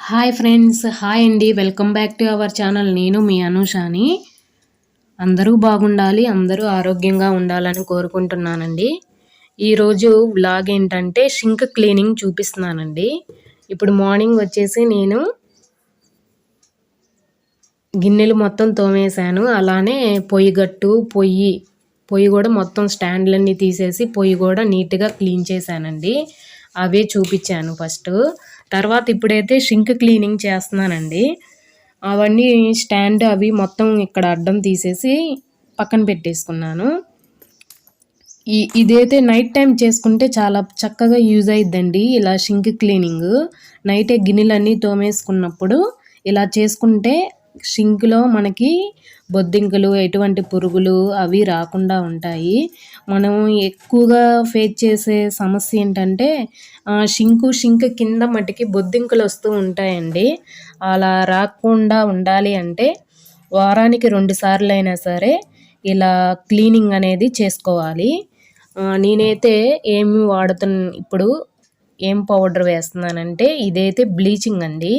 Hi friends hi అండి. Welcome back to our channel. నేను మీ అనుషాని. అందరూ బాగుండాలి అందరూ ఆరోగ్యంగా ఉండాలని కోరుకుంటున్నానండి. ఈరోజు వ్లాగ్ ఏంటంటే షింక్ క్లీనింగ్ చూపిస్తున్నానండి. ఇప్పుడు మార్నింగ్ వచ్చేసి నేను గిన్నెలు మొత్తం తోమేశాను. అలానే పొయ్యి గట్టు పొయ్యి పొయ్యి కూడా మొత్తం స్టాండ్లన్నీ తీసేసి పొయ్యి కూడా నీట్గా క్లీన్ చేశానండి. అవే చూపించాను ఫస్ట్. తర్వాత ఇప్పుడైతే షింక్ క్లీనింగ్ చేస్తున్నానండి. అవన్నీ స్టాండ్ అవి మొత్తం ఇక్కడ అడ్డం తీసేసి పక్కన పెట్టేసుకున్నాను. ఈ ఇదైతే నైట్ టైం చేసుకుంటే చాలా చక్కగా యూజ్ అయిద్దండి ఇలా షింక్ క్లీనింగ్. నైటే గిన్నెలన్నీ తోమేసుకున్నప్పుడు ఇలా చేసుకుంటే షింక్లో మనకి బొద్దింకలు ఎటువంటి పురుగులు అవి రాకుండా ఉంటాయి. మనం ఎక్కువగా ఫేస్ చేసే సమస్య ఏంటంటే షింకు షింక్ కింద మట్టికి బొద్దింకలు వస్తూ ఉంటాయండి. అలా రాకుండా ఉండాలి అంటే వారానికి రెండు సార్లు అయినా సరే ఇలా క్లీనింగ్ అనేది చేసుకోవాలి. నేనైతే ఏమి వాడుతున్న ఇప్పుడు ఏం పౌడర్ వేస్తున్నానంటే ఇదైతే బ్లీచింగ్ అండి.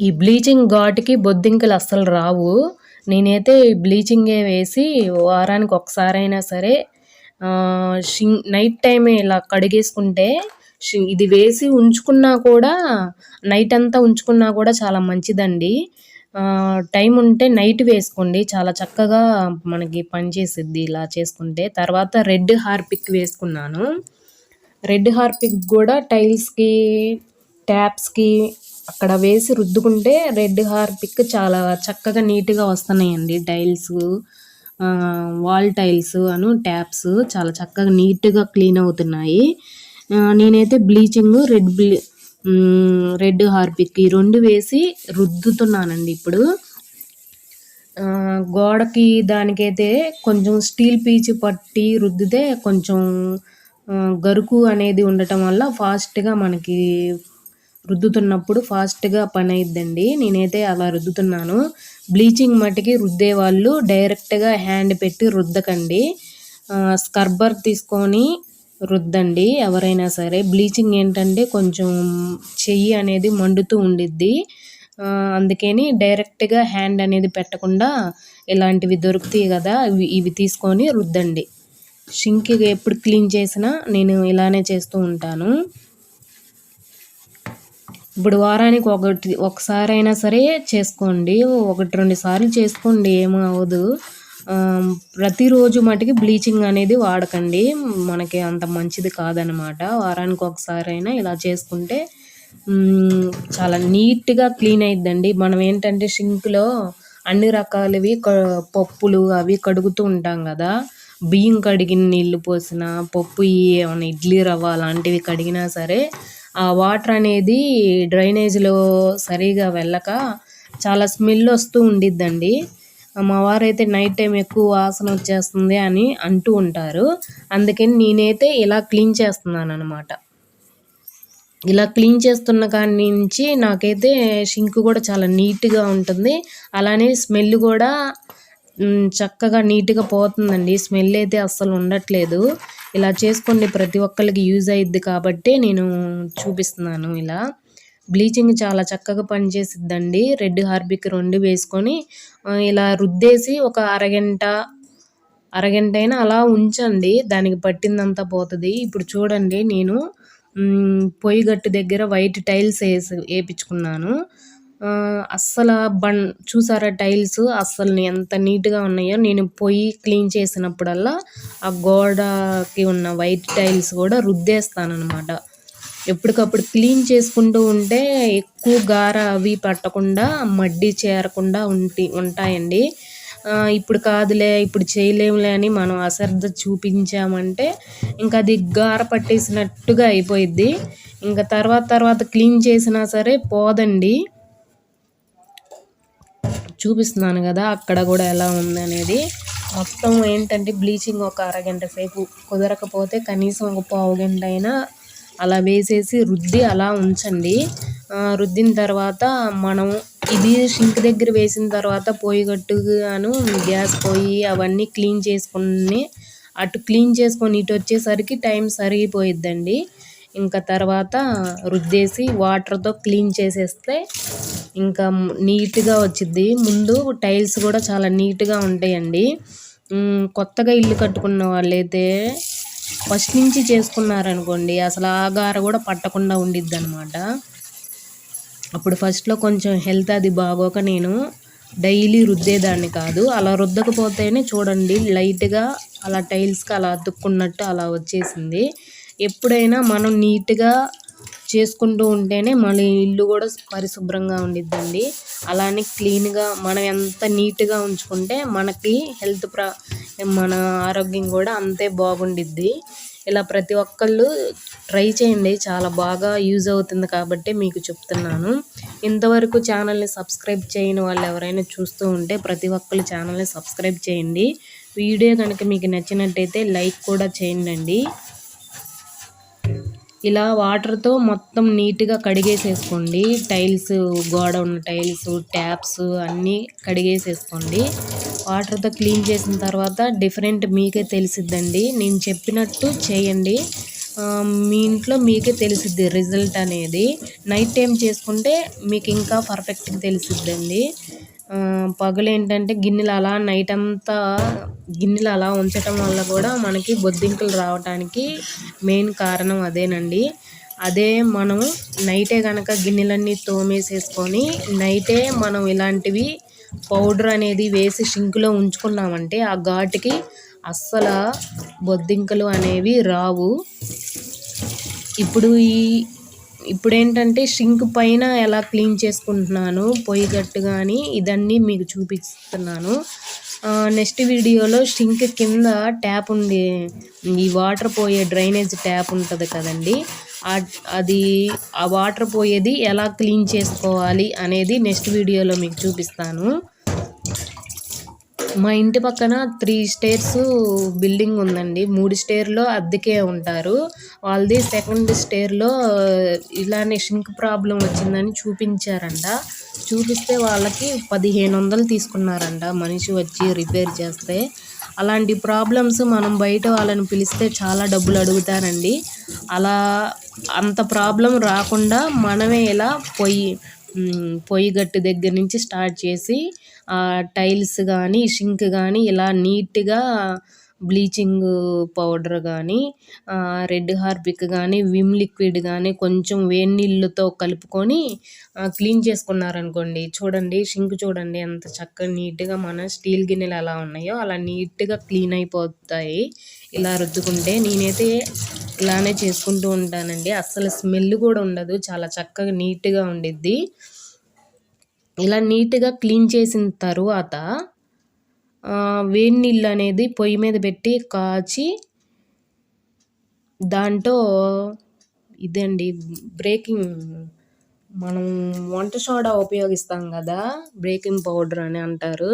ఈ బ్లీచింగ్ ఘాటుకి బొద్దింకలు అస్సలు రావు. నేనైతే బ్లీచింగే వేసి వారానికి ఒకసారైనా సరే షింగ్ నైట్ టైమే ఇలా కడిగేసుకుంటే ఇది వేసి ఉంచుకున్నా కూడా నైట్ అంతా ఉంచుకున్నా కూడా చాలా మంచిదండి. టైం ఉంటే నైట్ వేసుకోండి. చాలా చక్కగా మనకి పనిచేసిద్ది ఇలా చేసుకుంటే. తర్వాత రెడ్ హార్పిక్ వేసుకున్నాను. రెడ్ హార్పిక్ కూడా టైల్స్కి ట్యాప్స్కి అక్కడ వేసి రుద్దుకుంటే రెడ్ హార్పిక్ చాలా చక్కగా నీట్గా వస్తున్నాయండి. టైల్స్ వాల్ టైల్స్ అను ట్యాప్స్ చాలా చక్కగా నీట్గా క్లీన్ అవుతున్నాయి. నేనైతే బ్లీచింగ్ రెడ్ బ్లీ రెడ్ హార్పిక్ ఈ రెండు వేసి రుద్దుతున్నానండి ఇప్పుడు. గోడకి దానికైతే కొంచెం స్టీల్ పీచు పట్టి రుద్దితే కొంచెం గరుకు అనేది ఉండటం వల్ల ఫాస్ట్గా మనకి రుద్దుతున్నప్పుడు ఫాస్ట్గా పని అయిద్దండి నేనైతే అలా రుద్దుతున్నాను. బ్లీచింగ్ మట్టికి రుద్దే వాళ్ళు డైరెక్ట్గా హ్యాండ్ పెట్టి రుద్దకండి. స్కర్బర్ తీసుకొని రుద్దండి. ఎవరైనా సరే బ్లీచింగ్ ఏంటంటే కొంచెం చెయ్యి అనేది మండుతూ ఉండిద్ది. అందుకని డైరెక్ట్గా హ్యాండ్ అనేది పెట్టకుండా ఇలాంటివి దొరుకుతాయి కదా ఇవి ఇవి తీసుకొని రుద్దండి. షింక్ ఎప్పుడు క్లీన్ చేసినా నేను ఇలానే చేస్తూ ఉంటాను. ఇప్పుడు వారానికి ఒకటి ఒకసారి అయినా సరే చేసుకోండి. ఒకటి రెండు సార్లు చేసుకోండి ఏమీ అవ్వదు. ప్రతిరోజు మటుకి బ్లీచింగ్ అనేది వాడకండి. మనకి అంత మంచిది కాదనమాట. వారానికి ఒకసారి అయినా ఇలా చేసుకుంటే చాలా నీట్గా క్లీన్ అయిద్దండి. మనం ఏంటంటే షింక్లో అన్ని రకాలవి పప్పులు అవి కడుగుతూ ఉంటాం కదా. బియ్యం కడిగిన నీళ్ళు పోసిన పప్పు ఏమైనా ఇడ్లీ రవ్వ అలాంటివి కడిగినా సరే ఆ వాటర్ అనేది డ్రైనేజ్లో సరిగా వెళ్ళక చాలా స్మెల్ వస్తూ ఉండిద్దండి. మా వారైతే నైట్ టైం ఎక్కువ వాసన వచ్చేస్తుంది అని అంటూ ఉంటారు. అందుకని నేనైతే ఇలా క్లీన్ చేస్తున్నాను అనమాట ఇలా క్లీన్ చేస్తున్న కాడి నుంచి నాకైతే షింక్ కూడా చాలా నీట్గా ఉంటుంది. అలానే స్మెల్ కూడా చక్కగా నీట్గా పోతుందండి. స్మెల్ అయితే అస్సలు ఉండట్లేదు. ఇలా చేసుకోండి ప్రతి ఒక్కరికి యూజ్ అయ్యిద్ది కాబట్టి నేను చూపిస్తున్నాను ఇలా. బ్లీచింగ్ చాలా చక్కగా పనిచేసిద్దండి. రెడ్ హార్బిక్ రెండు వేసుకొని ఇలా రుద్దేసి ఒక అరగంట అరగంట అయినా అలా ఉంచండి. దానికి పట్టిందంతా పోతుంది. ఇప్పుడు చూడండి నేను పొయ్యి గట్టు దగ్గర వైట్ టైల్స్ వేసి వేయించుకున్నాను అస్సలు బన్ చూసారా టైల్స్? అస్సలు ఎంత నీట్గా ఉన్నాయో. నేను పొయ్యి క్లీన్ చేసినప్పుడల్లా ఆ గోడకి ఉన్న వైట్ టైల్స్ కూడా రుద్దేస్తానమాట ఎప్పటికప్పుడు క్లీన్ చేసుకుంటూ ఉంటే ఎక్కువ గార అవి పట్టకుండా మడ్డి చేరకుండా ఉంటి ఉంటాయండి. ఇప్పుడు కాదులే ఇప్పుడు చేయలేములే అని మనం అశ్రద్ధ చూపించామంటే ఇంకా అది గార పట్టేసినట్టుగా అయిపోయిద్ది. ఇంకా తర్వాత తర్వాత క్లీన్ చేసినా సరే పోదండి. చూపిస్తున్నాను కదా అక్కడ కూడా ఎలా ఉంది అనేది. మొత్తం ఏంటంటే బ్లీచింగ్ ఒక అరగంట సేపు కుదరకపోతే కనీసం ఒక పావు గంట అయినా అలా వేసేసి రుద్ది అలా ఉంచండి. రుద్దిన తర్వాత మనం ఇది షింక్ దగ్గర వేసిన తర్వాత పొయ్యి గట్టుగాను గ్యాస్ పొయ్యి అవన్నీ క్లీన్ చేసుకుని అటు క్లీన్ చేసుకొని ఇటు వచ్చేసరికి టైం సరిగిపోయిద్దండి. ఇంకా తర్వాత రుద్దేసి వాటర్తో క్లీన్ చేసేస్తే ఇంకా నీట్గా వచ్చింది ముందు టైల్స్ కూడా చాలా నీట్గా ఉంటాయండి. కొత్తగా ఇల్లు కట్టుకున్న వాళ్ళైతే ఫస్ట్ నుంచి చేసుకున్నారనుకోండి అసలు ఆగార కూడా పట్టకుండా ఉండిద్ది అనమాట అప్పుడు ఫస్ట్లో కొంచెం హెల్త్ అది బాగోక నేను డైలీ రుద్దేదాన్ని కాదు. అలా రుద్దకపోతేనే చూడండి లైట్గా అలా టైల్స్కి అలా అతుక్కున్నట్టు అలా వచ్చేసింది. ఎప్పుడైనా మనం నీట్గా చేసుకుంటూ ఉంటేనే మన ఇల్లు కూడా పరిశుభ్రంగా ఉండిద్దండి. అలానే క్లీన్గా మనం ఎంత నీట్గా ఉంచుకుంటే మనకి హెల్త్ ప్రా మన ఆరోగ్యం కూడా అంతే బాగుండిద్ది. ఇలా ప్రతి ఒక్కళ్ళు ట్రై చేయండి. చాలా బాగా యూజ్ అవుతుంది కాబట్టి మీకు చెప్తున్నాను. ఇంతవరకు ఛానల్ని సబ్స్క్రైబ్ చేయని వాళ్ళు ఎవరైనా చూస్తూ ఉంటే ప్రతి ఒక్కళ్ళు ఛానల్ని సబ్స్క్రైబ్ చేయండి. వీడియో కనుక మీకు నచ్చినట్టయితే లైక్ కూడా చేయండి ఇలా వాటర్తో మొత్తం నీట్గా కడిగేసేసుకోండి. టైల్స్ గోడ ఉన్న టైల్స్ ట్యాప్స్ అన్నీ కడిగేసేసుకోండి. వాటర్తో క్లీన్ చేసిన తర్వాత డిఫరెంట్ మీకే తెలిసిద్దండి. నేను చెప్పినట్టు చేయండి. మీ ఇంట్లో మీకే తెలిసిద్ది రిజల్ట్ అనేది. నైట్ టైం చేసుకుంటే మీకు ఇంకా పర్ఫెక్ట్గా తెలిసిద్దండి. పగలు ఏంటంటే గిన్నెలు అలా నైట్ అంతా గిన్నెలు అలా ఉంచటం వల్ల కూడా మనకి బొద్దింకలు రావడానికి మెయిన్ కారణం అదేనండి. అదే మనం నైటే కనుక గిన్నెలన్నీ తోమేసేసుకొని నైటే మనం ఇలాంటివి పౌడర్ అనేది వేసి షింకులో ఉంచుకున్నామంటే ఆ ఘాటుకి అస్సలు బొద్దింకలు అనేవి రావు. ఇప్పుడు ఈ ఇప్పుడు ఏంటంటే షింక్ పైన ఎలా క్లీన్ చేసుకుంటున్నాను పొయ్యి గట్టు కానీ ఇదన్నీ మీకు చూపిస్తున్నాను. నెక్స్ట్ వీడియోలో షింక్ కింద ట్యాప్ ఉంది ఈ వాటర్ పోయే డ్రైనేజ్ ట్యాప్ ఉంటుంది కదండి. అది ఆ వాటర్ పోయేది ఎలా క్లీన్ చేసుకోవాలి అనేది నెక్స్ట్ వీడియోలో మీకు చూపిస్తాను. మా ఇంటి పక్కన త్రీ స్టేర్స్ బిల్డింగ్ ఉందండి. మూడు స్టేర్లో అద్దెకే ఉంటారు. వాళ్ళది సెకండ్ స్టేర్లో ఇలానే షింక్ ప్రాబ్లం వచ్చిందని చూపించారంట. చూపిస్తే వాళ్ళకి పదిహేను వందలు తీసుకున్నారంట మనిషి వచ్చి రిపేర్ చేస్తే. అలాంటి ప్రాబ్లమ్స్ మనం బయట వాళ్ళని పిలిస్తే చాలా డబ్బులు అడుగుతారండి. అలా అంత ప్రాబ్లం రాకుండా మనమే ఇలా పొయ్యి పొయ్యి గట్టు దగ్గర నుంచి స్టార్ట్ చేసి టైల్స్ కానీ షింక్ కానీ ఇలా నీట్గా బ్లీచింగ్ పౌడర్ కానీ రెడ్ హార్పిక్ కానీ విమ్ లిక్విడ్ కానీ కొంచెం వేడి నీళ్ళతో కలుపుకొని క్లీన్ చేసుకున్నారనుకోండి. చూడండి షింక్ చూడండి ఎంత చక్కగా నీట్గా మన స్టీల్ గిన్నెలు ఎలా ఉన్నాయో అలా నీట్గా క్లీన్ అయిపోతాయి. ఇలా రుద్దుకుంటే నేనైతే ఇలానే చేసుకుంటూ ఉంటానండి. అస్సలు స్మెల్ కూడా ఉండదు. చాలా చక్కగా నీట్గా ఉండిద్ది. ఇలా నీట్గా క్లీన్ చేసిన తరువాత వేడి నీళ్ళు అనేది పొయ్యి మీద పెట్టి కాచి దాంట్లో ఇదండి బ్రేకింగ్ మనం వంట సోడా ఉపయోగిస్తాం కదా బ్రేకింగ్ పౌడర్ అని అంటారు.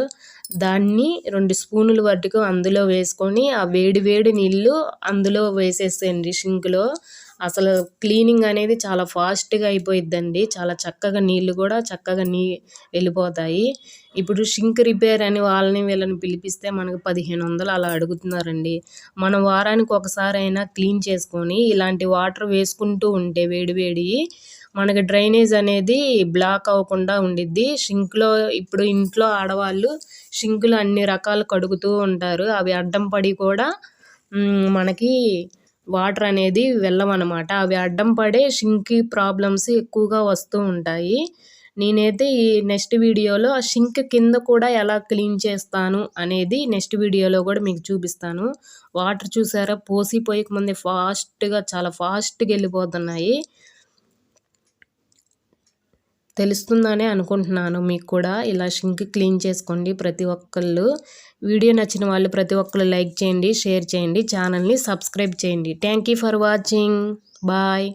దాన్ని రెండు స్పూనులు వరకు అందులో వేసుకొని ఆ వేడి వేడి నీళ్ళు అందులో వేసేసేయండి షింక్లో అసలు క్లీనింగ్ అనేది చాలా ఫాస్ట్గా అయిపోయిద్దండి. చాలా చక్కగా నీళ్ళు కూడా చక్కగా నీ వెళ్ళిపోతాయి. ఇప్పుడు షింక్ రిపేర్ అని వాళ్ళని వీళ్ళని పిలిపిస్తే మనకు పదిహేను వందలు అలా అడుగుతున్నారండి. మనం వారానికి ఒకసారి అయినా క్లీన్ చేసుకొని ఇలాంటి వాటర్ వేసుకుంటూ ఉంటే వేడివేడి మనకి డ్రైనేజ్ అనేది బ్లాక్ అవ్వకుండా ఉండిద్ది. షింక్లో ఇప్పుడు ఇంట్లో ఆడవాళ్ళు షింకులు అన్ని రకాలు కడుగుతూ ఉంటారు. అవి అడ్డం పడి కూడా మనకి వాటర్ అనేది వెళ్ళవన్నమాట. అవి అడ్డం పడే షింక్ ప్రాబ్లమ్స్ ఎక్కువగా వస్తూ ఉంటాయి. నేనైతే ఈ నెక్స్ట్ వీడియోలో ఆ షింక్ కింద కూడా ఎలా క్లీన్ చేస్తాను అనేది నెక్స్ట్ వీడియోలో కూడా మీకు చూపిస్తాను. వాటర్ చూసారా? పోసిపోయక ముందే ఫాస్ట్గా చాలా ఫాస్ట్గా వెళ్ళిపోతున్నాయి. తెలుస్తుందనే అనుకుంటున్నాను మీకు కూడా. ఇలా షింక్ క్లీన్ చేసుకోండి ప్రతి ఒక్కళ్ళు. వీడియో నచ్చిన వాళ్ళు ప్రతి ఒక్కరు లైక్ చేయండి షేర్ చేయండి ఛానల్ని సబ్స్క్రైబ్ చేయండి. Thank for watching. బాయ్.